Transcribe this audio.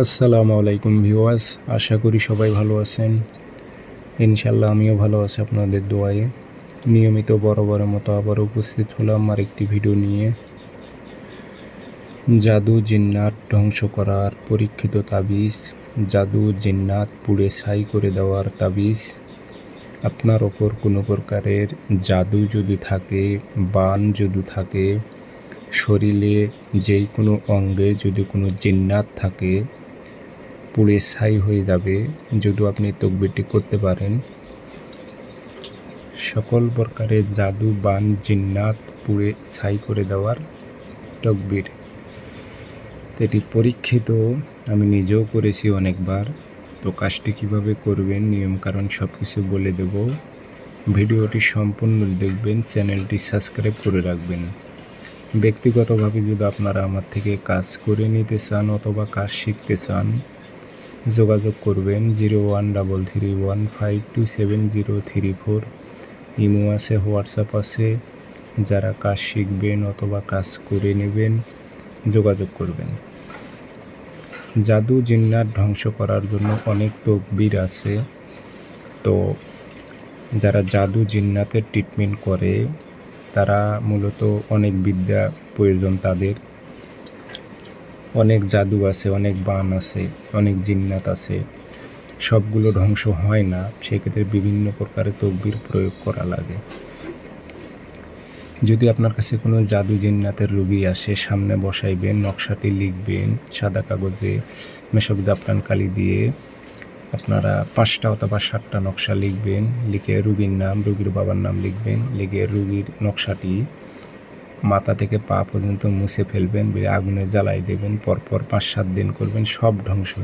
আসসালামু আলাইকুম ভিউয়ার্স, আশা করি সবাই ভালো আছেন। ইনশাল্লাহ আমিও ভালো আছি আপনাদের দোয়ায়ে। নিয়মিত বরাবরের মতো আবার উপস্থিত হলাম আর একটি ভিডিও নিয়ে। জাদু জিন্নাত ধ্বংস করার পরীক্ষিত তাবিজ, জাদু জিন্নাত পুড়ে ছাই করে দেওয়ার তাবিজ। আপনার ওপর কোনো প্রকারের জাদু যদি থাকে, বান যদি থাকে, শরীরে যেই কোনো অঙ্গে যদি কোনো জিন্নাত থাকে পুড়ে ছাই হয়ে যাবে যদি আপনি তকবিরটি করতে পারেন। সকল প্রকারের জাদু, বান, জিন্নাত পুড়ে ছাই করে দেওয়ার তকবির। এটি পরীক্ষিত, আমি নিজেও করেছি অনেকবার। তো কাজটি কীভাবে করবেন নিয়মকানুন সব কিছু বলে দেব। ভিডিওটি সম্পূর্ণ দেখবেন, চ্যানেলটি সাবস্ক্রাইব করে রাখবেন। ব্যক্তিগতভাবে যদি আপনারা আমার থেকে কাজ করে নিতে চান অথবা কাজ শিখতে চান যোগাযোগ করবেন zero one double three one five two seven zero three four. Imo আছে, হোয়াটসঅ্যাপ আছে। যারা কাজ শিখবেন অথবা কাজ করে নেবেন, যোগাযোগ করবেন। জাদু জিন্নাত ধ্বংস করার জন্য অনেক তকবির আছে। তো যারা জাদু জিন্নাতের ট্রিটমেন্ট করে, তারা মূলত অনেক বিদ্যা প্রয়োজন তাদের। অনেক জাদু আছে, অনেক বান আছে, অনেক জিন্নাত আছে। সবগুলো ধ্বংস হয় না, সেক্ষেত্রে বিভিন্ন প্রকারের তকবির প্রয়োগ করা লাগে। যদি আপনার কাছে কোনো জাদু জিন্নাতের রুগী আসে, সামনে বসাইবেন, নকশাটি লিখবেন, সাদা কাগজে মেশক জাফরান কালি দিয়ে আপনারা পাঁচটা অথবা সাতটা নকশা লিখবেন, লিখে রুগীর নাম, রুগীর বাবার নাম লিখবেন, লিখে রুগীর নকশাটি মাথা থেকে পা পর্যন্ত মুছে ফেলবেন আগুনে জ্বালাই দেবেন, পরপর পাঁচ সাত দিন করবেন, সব ধ্বংস হয়ে